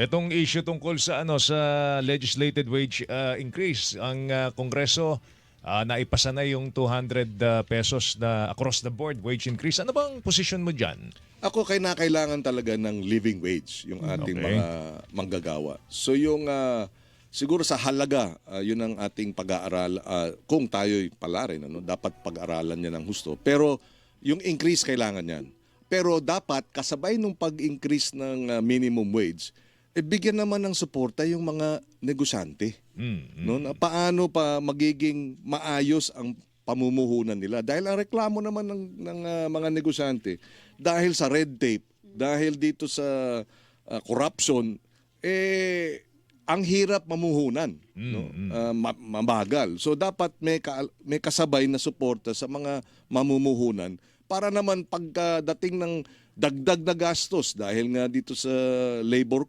Itong issue tungkol sa ano sa legislated wage uh, increase, ang uh, Kongreso uh, naipasa na yung 200 uh, pesos na across the board wage increase. Ano bang posisyon mo diyan? Ako kay na kailangan talaga ng living wage yung ating Okay. mga manggagawa. So yung ah, siguro sa halaga, ah, yun ang ating pag-aaral ah, kung tayo'y pala rin ano, dapat pag-aralan niya ng husto. Pero yung increase kailangan yan. Pero dapat kasabay nung pag-increase ng ah, minimum wage, eh, bigyan naman ng suporta yung mga negosyante. Mm, No, na paano pa magiging maayos ang pamumuhunan nila dahil ang reklamo naman ng, ng ah, mga negosyante dahil sa red tape, dahil dito sa ah, corruption eh ang hirap mamuhunan, no? Ah, ma- mabagal. So dapat may ka- may kasabay na suporta sa mga mamumuhunan para naman pagdating ng dagdag na gastos dahil nga dito sa labor